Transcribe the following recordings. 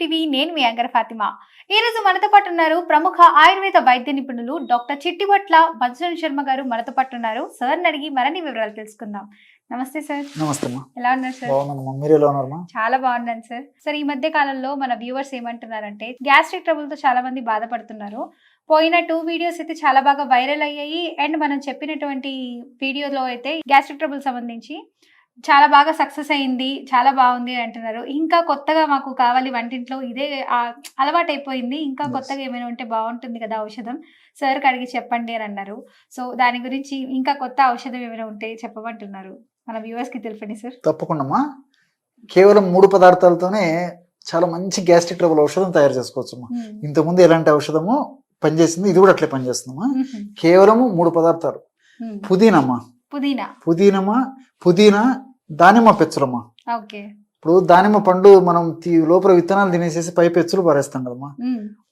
TV నేను మీ anchor Fatima. ఈ రోజు మనతో పాటు ఉన్నారు ప్రముఖ ఆయుర్వేద వైద్య నిపుణులు డాక్టర్ చిట్టివట్ల మధుసూదన్ శర్మ గారు మనతో పాటు ఉన్నారు. సార్ అడిగి మరిన్ని వివరాలు తెలుసుకుందాం. నమస్తే సార్ నమస్తే ఎలా ఉన్నారు సార్ మీరు ఎలా చాలా బాగున్నాను సార్ సార్ ఈ మధ్య కాలంలో మన వ్యూవర్స్ ఏమంటున్నారంటే గ్యాస్ట్రిక్ ట్రబుల్తో చాలా మంది బాధపడుతున్నారు. పోయిన టూ వీడియోస్ అయితే చాలా బాగా వైరల్ అయ్యాయి. అండ్ మనం చెప్పినటువంటి వీడియోలో అయితే గ్యాస్ట్రిక్ ట్రబుల్ సంబంధించి చాలా బాగా సక్సెస్ అయింది చాలా బాగుంది అంటున్నారు. ఇంకా కొత్తగా మాకు కావాలి వంటింట్లో ఇదే అలవాటు అయిపోయింది ఇంకా. కొత్తగా ఏమైనా ఉంటే బాగుంటుంది కదా ఔషధం. సార్కి అడిగి చెప్పండి అని అన్నారు. సో దాని గురించి ఇంకా కొత్త ఔషధం ఏమైనా ఉంటే చెప్పమంటున్నారు. మన వ్యూవర్స్కి తెలిపండి సార్ తప్పకుండా కేవలం మూడు పదార్థాలతోనే చాలా మంచి గ్యాస్ట్రిక్ ట్రబుల్ ఔషధం తయారు చేసుకోవచ్చు అమ్మా ఇంతకుముందు ఎలాంటి ఔషధము పనిచేసింది? ఇది కూడా అట్లే పనిచేస్తుందమ్మా. కేవలము మూడు పదార్థాలు. పుదీనమ్మా. పుదీనా. పుదీనమా పుదీనా దానిమ్మ పెచ్చులమ్మా. ఓకే. ఇప్పుడు దానిమ్మ పండు మనం లోపల విత్తనాలు తినేసేసి పై పెచ్చులు పారేస్తాం కదమ్మా.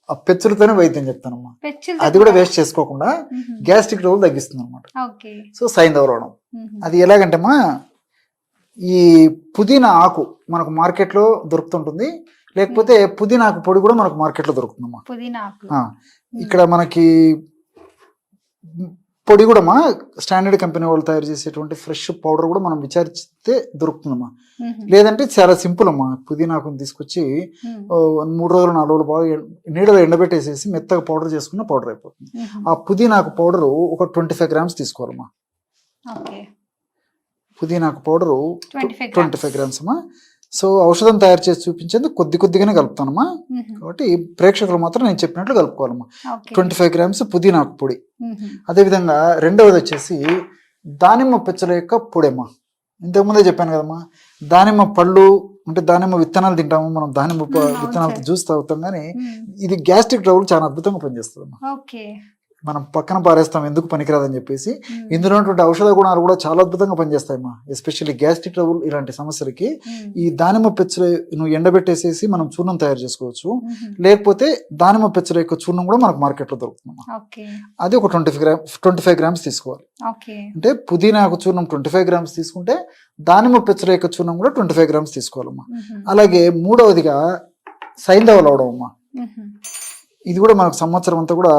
ఆ పెచ్చులతోనే వైద్యం చెప్తానమ్మా. అది కూడా వేస్ట్ చేసుకోకుండా గ్యాస్ట్రిక్ ట్రబుల్ తగ్గిస్తుంది అనమాట సో సైంధవరోణం అది ఎలాగంటేమా ఈ పుదీనా ఆకు మనకు మార్కెట్లో దొరుకుతుంటుంది. లేకపోతే పుదీనా ఆకు పొడి కూడా మనకు మార్కెట్లో దొరుకుతుందమ్మా. ఇక్కడ మనకి పొడి కూడా మా స్టాండర్డ్ కంపెనీ వాళ్ళు తయారు చేసేటువంటి ఫ్రెష్ పౌడర్ కూడా మనం విచారిస్తే దొరుకుతుందమ్మా. మ్మ్. లేదంటే చాలా సింపుల్ అమ్మా. పుదీనా ఆకుని తీసుకొచ్చి మూడు రోజులు నాలుగు రోజులు బాగా నీడలో ఎండబెట్టేసేసి మెత్తగా పౌడర్ చేసుకున్న పౌడర్ అయిపోతుంది. ఆ పుదీనాకు పౌడర్ ఒక ట్వంటీ ఫైవ్ గ్రామ్స్ తీసుకోవాలమ్మా. పుదీనాకు పౌడరు ట్వంటీ ఫైవ్ గ్రామ్స్ అమ్మా. సో ఔషధం తయారు చేసి చూపించేందుకు కొద్ది కొద్దిగానే కలుపుతానమ్మా. కాబట్టి ప్రేక్షకులు మాత్రం నేను చెప్పినట్లు కలుపుకోవాలమ్మా. ట్వంటీ ఫైవ్ గ్రామ్స్ పుదీనాకు పొడి. అదేవిధంగా రెండవది వచ్చేసి దానిమ్మ పెచ్చల యొక్క పొడి అమ్మా ఇంతకుముందే చెప్పాను కదమ్మా దానిమ్మ పళ్ళు అంటే దానిమ్మ విత్తనాలు తింటాము మనం దానిమ్మ ప- మ్మ్, అవును విత్తనాలు సార్. జ్యూస్ తాగుతాం కానీ. ఇది గ్యాస్ట్రిక్ ట్రబుల్ చాలా అద్భుతంగా పనిచేస్తుంది మనం పక్కన పారేస్తాం ఎందుకు పనికిరాదని చెప్పేసి. ఇందులో ఉన్నటువంటి ఔషధ గుణాలు కూడా చాలా అద్భుతంగా పనిచేస్తాయమ్మా ఎస్పెషల్లీ గ్యాస్ట్రిక్ ట్రబుల్ ఇలాంటి సమస్యలకి. ఈ దానిమ్మ పెచ్చలు నువ్వు ఎండబెట్టేసేసి మనం చూర్ణం తయారు చేసుకోవచ్చు. లేకపోతే దానిమ్మ పెచ్చల యొక్క చూర్ణం కూడా మనకు మార్కెట్లో దొరుకుతుంది అది ఒక twenty gram twenty five grams తీసుకోవాలి అంటే పుదీనాకు చూర్ణం ట్వంటీ ఫైవ్ గ్రామ్స్ తీసుకుంటే దానిమ్మ పెచ్చల యొక్క చూర్ణం కూడా ట్వంటీ ఫైవ్ గ్రామ్స్ తీసుకోవాలమ్మా మ్మ్. అలాగే మూడవదిగా సైంధవ లవడం అమ్మా మ్మ్. ఇది కూడా మనకు సంవత్సరం అంతా కూడా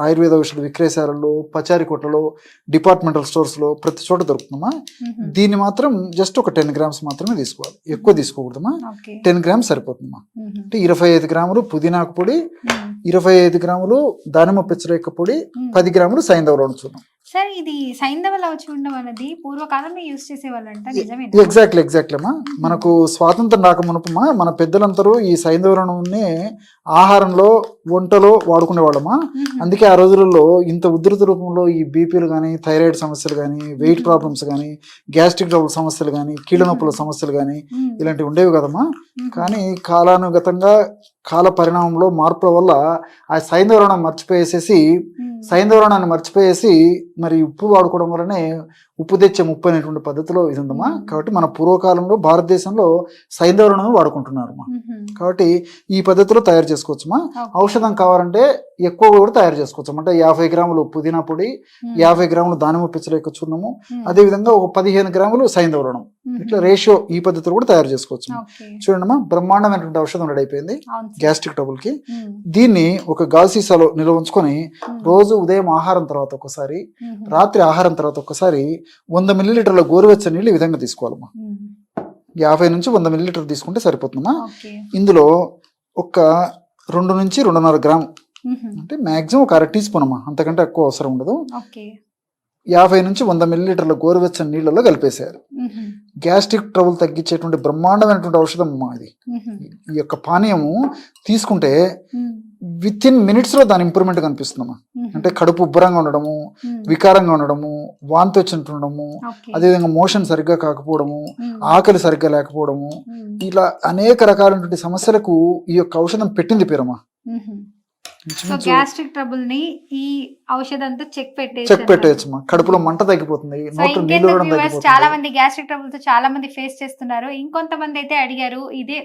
ఆయుర్వేద ఔషధ విక్రయశాలల్లో పచారీ కొట్లలో డిపార్ట్మెంటల్ స్టోర్స్లో ప్రతి చోట దొరుకుతుందమ్మా మ్మ్. దీన్ని మాత్రం జస్ట్ ఒక టెన్ గ్రామ్స్ మాత్రమే తీసుకోవాలి ఎక్కువ తీసుకోకూడదమ్మా టెన్ గ్రామ్స్ సరిపోతుందమ్మా మ్మ్. అంటే ఇరవై ఐదు గ్రాములు పుదీనాకు పొడి. ఇరవై ఐదు గ్రాములు దానిమ్మ పెచ్చరేక పొడి. పది గ్రాములు సైంధవలో చూద్దాం సార్ ఇది సైంధవ అన్నది పూర్వకాలంలో యూజ్ చేసేవాళ్ళంట నిజమే ఎగ్జాక్ట్లీ ఎగ్జాక్ట్లీ అమ్మా. మనకు స్వాతంత్రం రాక మునుపమా మన పెద్దలందరూ ఈ సైంధవరణని ఆహారంలో వంటలో వాడుకునే వాళ్ళమా అందుకే ఆ రోజులలో ఇంత ఉధృత రూపంలో ఈ బీపీలు కానీ థైరాయిడ్ సమస్యలు కానీ వెయిట్ ప్రాబ్లమ్స్ కానీ గ్యాస్ట్రిక్ ట్రబుల్ సమస్యలు కానీ కీళ్ళ నొప్పుల సమస్యలు కానీ ఇలాంటివి ఉండేవి కదమ్మా. కానీ కాలానుగతంగా కాల పరిణామంలో మార్పుల వల్ల ఆ సైంధవరణం మర్చిపోయేసేసి సైంధవరణాన్ని మర్చిపోయేసి మరి ఉప్పు వాడుకోవడం వల్లనే ఉప్పు తెచ్చే ముప్పు అనేటువంటి పద్ధతిలో ఇది ఉందమ్మా మ్మ్. కాబట్టి మన పూర్వకాలంలో భారతదేశంలో సైంధవరణం వాడుకుంటున్నారమ్మా. కాబట్టి ఈ పద్ధతిలో తయారు చేసుకోవచ్చుమా ఔషధం కావాలంటే ఎక్కువ కూడా తయారు చేసుకోవచ్చు అంటే యాభై గ్రాములు పుదీనా పొడి యాభై గ్రాములు దానిమ్మ పిచ్చల యొక్క చూర్ణము అదేవిధంగా ఒక పదిహేను గ్రాములు సైంధవరణం. ఇట్లా రేషియో ఈ పద్ధతిలో కూడా తయారు చేసుకోవచ్చు చూడండమ్మా బ్రహ్మాండమైనటువంటి ఔషధం రెడీ అయిపోయింది. గ్యాస్ట్రిక్ ట్రబుల్కి. దీన్ని ఒక గాజు సీసాలో నిల్వ ఉంచుకొని. రోజు ఉదయం ఆహారం తర్వాత ఒకసారి. రాత్రి ఆహారం తర్వాత ఒకసారి వంద మిల్లీలీటర్ల గోరువెచ్చని నీళ్ళు ఈ విధంగా తీసుకోవాలమ్మా మ్మ్. యాభై నుంచి వంద మిల్లీలీటర్ తీసుకుంటే సరిపోతుందమ్మా ఇందులో ఒక రెండు నుంచి రెండున్నర గ్రామ్. అంటే మాక్సిమం ఒక అర టీ స్పూన్ అమ్మా అంతకంటే ఎక్కువ అవసరం ఉండదు యాభై నుంచి వంద మిల్లీలీటర్ల గోరువెచ్చని నీళ్ళలో మ్మ్. గ్యాస్ట్రిక్ ట్రబుల్ తగ్గించేటువంటి బ్రహ్మాండమైనటువంటి ఔషధం అమ్మా ఇది మ్మ్. ఈ యొక్క పానీయము తీసుకుంటే. విత్ ఇన్ మినిట్స్లో దాని ఇంప్రూవ్మెంట్ కనిపిస్తుందమ్మా మ్మ్. అంటే కడుపు ఉబ్బరంగా ఉండడము. వికారంగా ఉండడము వాంతి వచ్చినట్టు ఉండడము ఓకే. అదేవిధంగా మోషన్ సరిగ్గా కాకపోవడము. ఆకలి సరిగ్గా లేకపోవడము. ఇలా అనేక రకాలైనటువంటి సమస్యలకు ఈ యొక్క ఔషధం పెట్టింది పేరమ్మా మ్మ్. సో గ్యాస్ట్రిక్ ట్రబుల్ని ఈ ఔషధంతో చెక్ పెట్టేసి చెక్ పెట్టేయచ్చమ్మా కడుపులో మంట తగ్గిపోతుంది చాలా మంది గ్యాస్ట్రిక్ ట్రబుల్తో చాలా మంది ఫేస్ చేస్తున్నారు. ఇంకొంతమంది అయితే అడిగారు ఇదే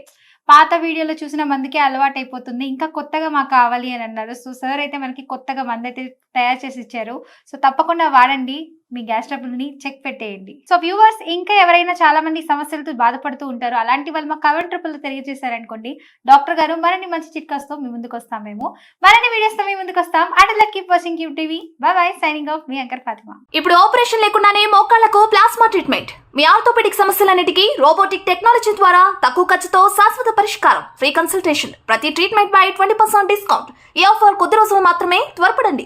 పాత వీడియోలో చూసిన మందికి అలవాటు అయిపోతుంది ఇంకా కొత్తగా మాకు కావాలి అని అన్నారు. సో సార్ అయితే మనకి కొత్తగా మంది అయితే తయారు చేసి ఇచ్చారు. సో తప్పకుండా వాడండి. మీ గ్యాస్ ట్రబుల్ని చెక్ పెట్టేయండి. సో వ్యూవర్స్ ఇంకా ఎవరైనా చాలా మంది సమస్యలతో బాధపడుతూ ఉంటారు అలాంటి వాళ్ళు మా కమెంట్ ట్రిపుల్ తెలియజేశారనుకోండి డాక్టర్ గారు మరిన్ని మంచి చిట్కాస్తో మీ ముందుకు వస్తాం మేము. మరిన్ని వీడియోస్తో మీ ముందుకు వస్తాం. And luck keep watching Q TV bye bye signing off me anchor Fatima ఇప్పుడు ఆపరేషన్ లేకుండానే మోకాళ్ళకు ప్లాస్మా ట్రీట్మెంట్ మీ ఆర్థోపెడిక్ సమస్యలన్నిటికీ రోబోటిక్ టెక్నాలజీ ద్వారా తక్కువ ఖర్చుతో శాశ్వత పరిష్కారం. ఫ్రీ కన్సల్టేషన్ ప్రతి ట్రీట్మెంట్ పై ట్వంటీ పర్సెంట్ డిస్కౌంట్ ఈ ఆఫర్ కొద్ది రోజులు మాత్రమే త్వరపడండి.